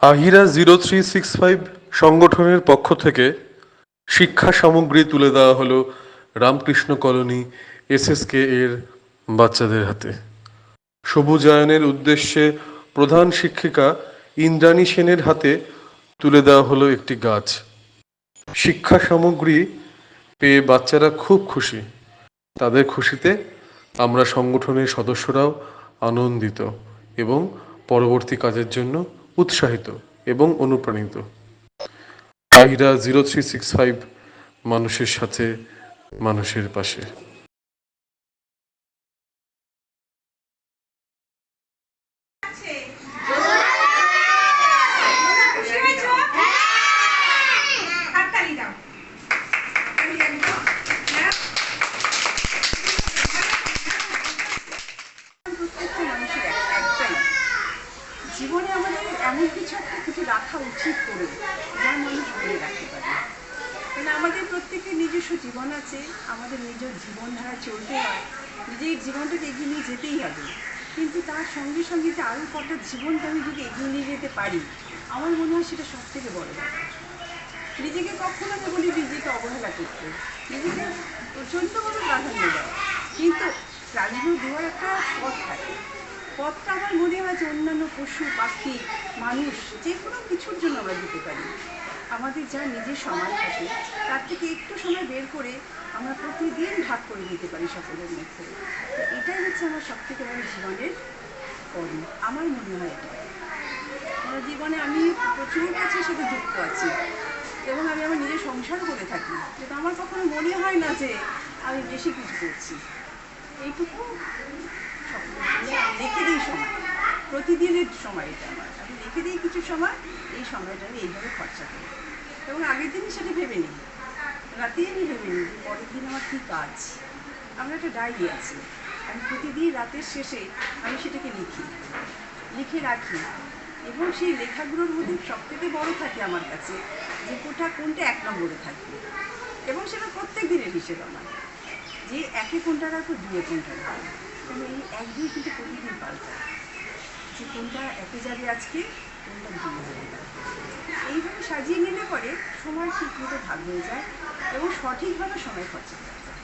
Ahira zero three six five সংগঠনের পক্ষ থেকে শিক্ষা সামগ্রী তুলে দেওয়া হলো রামকৃষ্ণ কলোনি এসএসকে এর বাচ্চাদের হাতে। সবুজায়নের উদ্দেশ্যে প্রধান শিক্ষিকা ইন্দ্রাণী সেনের হাতে তুলে দেওয়া হলো একটি গাছ। শিক্ষা সামগ্রী পেয়ে বাচ্চারা খুব খুশি। তাদের খুশিতে আমরা সংগঠনের সদস্যরাও আনন্দিত এবং পরবর্তী কাজের জন্য উৎসাহিত এবং অনুপ্রাণিত। Ahira zero three six five মানুষের সাথে মানুষের পাশে খুশি হয়েছো? হাততালি দাও। হাততালি দাও। হ্যাঁ? প্রত্যেকটা মানুষের এক- একটাই জীবনে আমাদের এমন কিছু একটা কিছু রাখা উচিত করে, যা মানুষ ধরে রাখতে পারে। মানে আমাদের প্রত্যেকের নিজস্ব জীবন আছে, আমাদের নিজের জীবনধারা চলতে হয়, নিজের জীবনটাকে এগিয়ে নিয়ে যেতেই হবে। কিন্তু তার সঙ্গে সঙ্গে যে আরও কটা জীবনটা আমি যদি এগিয়ে নিয়ে যেতে পারি, আমার মনে হয় সেটা সব থেকে বড় নিজেকে কখনো আমি বলি নিজেকে অবহেলা করতে। নিজেকে প্রচণ্ডভাবে প্রাধান্য দেওয়া কিন্তু প্রাধান্য দেওয়ার একটা পথ থাকে। পথটা আমার মনে হয় যে অন্যান্য পশু, পাখি, মানুষ যে কোনো কিছুর জন্য আমরা দিতে পারি। আমাদের যা নিজের সময় থাকে, তার থেকে একটু সময় বের করে আমরা প্রতিদিন ভাগ করে দিতে পারি সকলের মধ্যে। এটাই হচ্ছে আমার সব থেকে বড় জীবনের কর্ম। আমার মনে হয় এটা আমার জীবনে আমি প্রচুর কাছের সাথে যুক্ত আছি। এবং আমি আমার নিজের সংসার করে থাকি। কিন্তু আমার কখনো মনে হয় না যে আমি বেশি কিছু করছি। এইটুকু। রেখে দিই সময়। প্রতিদিনের সময় এটা আমার। আমি রেখে দিই কিছু সময়, এই সময়টা আমি এইভাবে খরচা করি। এবং আগের দিনই সেটা ভেবে নিই। রাতেই আমি ভেবে নিই যে পরের দিন আমার কী কাজ। আমার একটা ডায়েরি আছে। আমি প্রতিদিন রাতের শেষে আমি সেটাকে লিখি। লিখে রাখি। এবং সেই লেখাগুলোর মধ্যে সব থেকে বড় থাকে আমার কাছে যে কোটা কোনটা এক নম্বরে থাকবে এবং সেটা প্রত্যেক দিনের হিসেব আমার। যে একে কোনটা রাখব দুয়ে কোনটা রাখব কারণ এই এক দুই কিন্তু প্রতিদিন পাল্টায় যে কোনটা একে যাবে আজকে, কোনটা দুয়ে যাবে। এইভাবে সাজিয়ে নিলে পরে সময় ঠিক মতো ভাগ হয়ে যায় এবং সঠিকভাবে সময় খরচা করা যায়।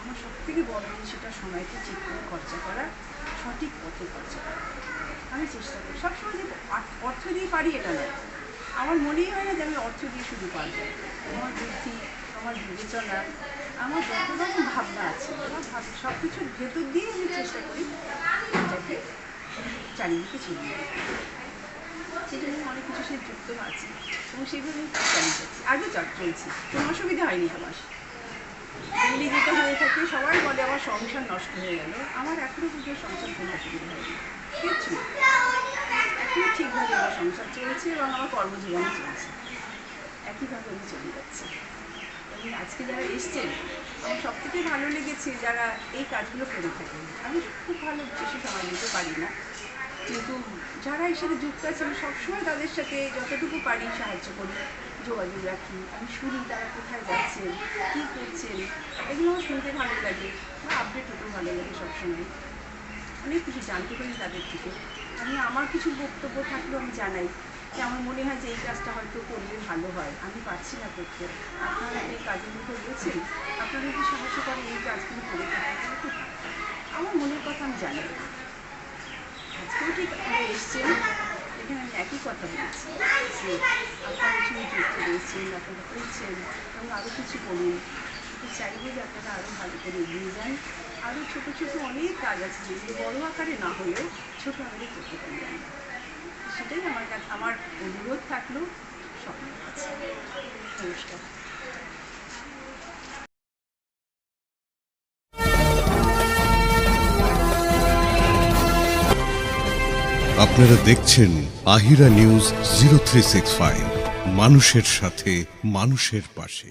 আমার সব থেকে বড় জিনিস সেটা সময়কে ঠিক করে খরচা করা, সঠিক পথে খরচা করা। আমি চেষ্টা করি। সবসময় যে অর্থ দিয়ে পারি এটা নয় আমার মনেই হয় না যে আমি অর্থ দিয়ে শুধু পারব। আমার বুদ্ধি, আমার বিবেচনা আমার যত রকম ভাবনা আছে সব কিছুর ভেতর দিয়ে আমি চেষ্টা করি এটাকে চারিদিকে ছড়িয়ে। সেটা নিয়ে অনেক কিছু সে যুক্ত আছে এবং আমি চালিয়ে যাচ্ছি আজও চল, চলছি। কোনো অসুবিধা হয়নি আমার। দিল্লি যেতে হয়ে থাকে, সবাই বলে আমার সংসার নষ্ট হয়ে গেল। আমার এখনও পর্যন্ত সংসার কোনো অসুবিধা হয়নি। কিচ্ছু না। এখনও ঠিকভাবে আমার সংসার চলছে এবং আমার কর্মজীবনও চলছে। একইভাবে আমি চলে যাচ্ছি। আজকে যারা এসছেন, আমার সব থেকে ভালো লেগেছে যারা এই কাজগুলো করে থাকেন। আমি খুব ভালো বেশি সময় দিতে পারি না। কিন্তু যারা এর সাথে যুক্ত আছে আমি সবসময় তাদের সাথে যতটুকু পারি সাহায্য করি। যোগাযোগ রাখি, আমি শুনি তারা কোথায় যাচ্ছেন, কী করছেন, এগুলো আমার শুনতে ভালো লাগে বা আপডেট হতেও ভালো লাগে সবসময়। অনেক কিছু জানতে পারি তাদের থেকে। আমি, আমার কিছু বক্তব্য থাকলেও আমি জানাই। যে আমার মনে হয় যে এই কাজটা হয়তো করলে ভালো হয়। আমি পারছি না করতে। আপনারা এই কাজের মধ্যে রয়েছেন। আপনারা যদি সাহায্য করেন এই কাজগুলো করে। আমার মনের কথা আমি জানাই আজকেও ঠিক আপনারা এসছেন। এখানে আমি একই কথা বলেছি। যে আপনারা এখানে যুক্ত রয়েছেন আপনারা করছেন, এবং আরও কিছু তো চাইব যে আপনারা আরও ভালো করে এগিয়ে যান। আরও ছোটো ছোটো অনেক কাজ আছে যেগুলো বড় আকারে না হলেও ছোটো আকারে করতে পারি আমরা সেটাই আমার কাছে আমার অনুরোধ থাকল, সকলের নমস্কার। আপনারা দেখছেন আহিরা নিউজ জিরো মানুষের সাথে, মানুষের পাশে।